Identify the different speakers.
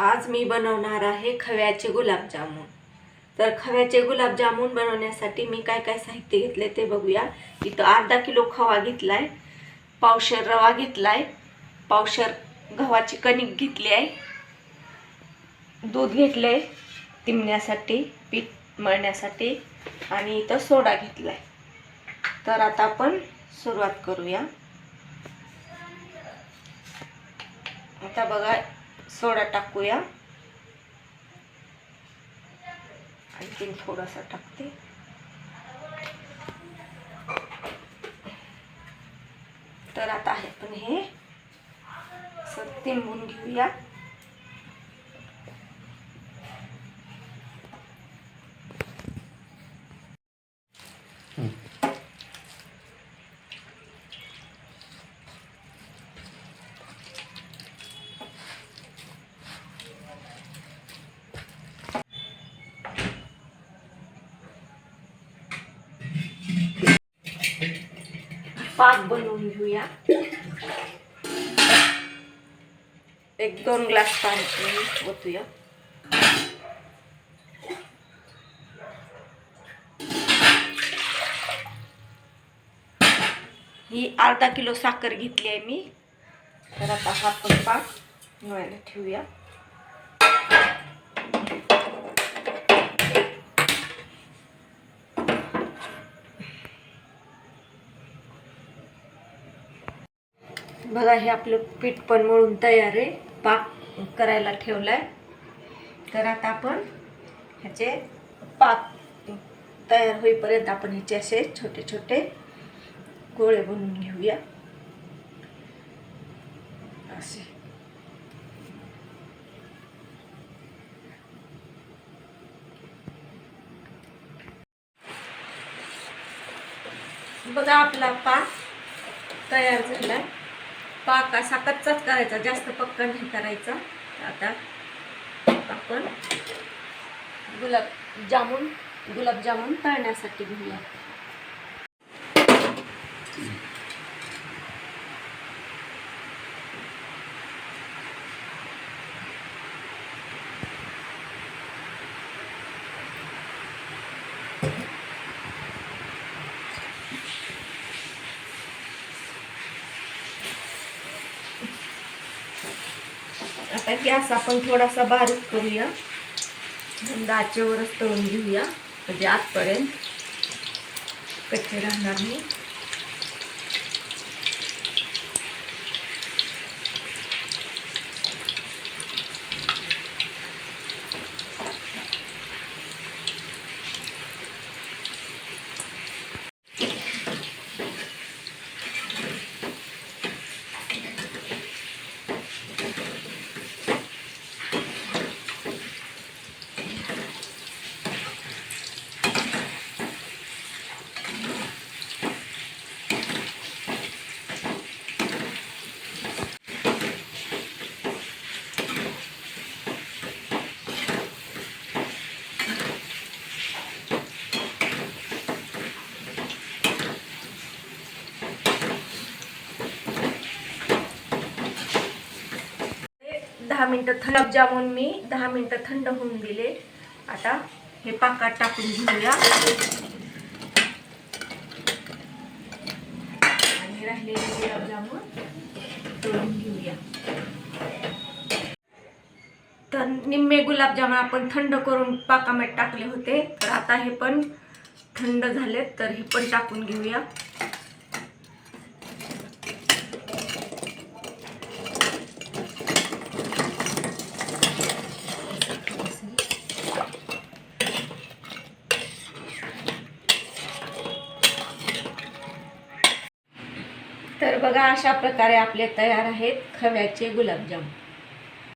Speaker 1: आज मी बनवणार आहे खव्याचे गुलाबजामुन. तर खव्याचे गुलाबजामुन बनवण्यासाठी मी काय काय साहित्य घेतले ते बघूया. इथं अर्धा किलो खवा घेतलाय पावशर रवा घेतलाय पावशर गव्हाची कणिक घेतली आहे दूध घेतलंय तिमण्यासाठी पीठ मळण्यासाठी आणि इथं सोडा घेतलाय. तर आता आपण सुरुवात करूया. आता बघा सोडा टाकूया. आणखीन थोडासा टाकते. तर आता आहे पण हे. असं तिंबून घेऊया. पाक बनवून घेऊया. एक दोन ग्लास पाणी ओतूया. ही अर्धा किलो साखर घेतली आहे मी. तर आता हा पण पाक मळायला ठेवूया. बघा हे आपलं पीठ पण मळून तयार आहे. पाक करायला ठेवलाय. तर आता आपण ह्याचे पाक तयार होईपर्यंत आपण ह्याचे असे छोटे छोटे गोळे बनवून घेऊया. असे. बघा आपला पाक तयार झालाय. पाक असा कच्चाच करायचा जास्त पक्का नाही करायचा. आता आपण गुलाब जामून गुलाबजामुन तळण्यासाठी घेऊया. आता गॅस आपण थोडासा बारीक करूया. दाचेवरच तळून घेऊया. म्हणजे आतपर्यंत. कच्चे राहणार नाही. दहा मिनटं थंड जामून मी दहा मिनटं थंड होऊन दिले. आता हे पाकात टाकून घेऊया. आणि राहिलेले गुलाबजामुन तळून घेऊया. तर निम्मे गुलाबजामुन आपण थंड करून पाकामध्ये टाकले होते. तर आता हे पण थंड झालेत तर हे पण टाकून घेऊया. बघा अशा प्रकारे आपले तयार आहेत खव्याचे गुलाबजाम.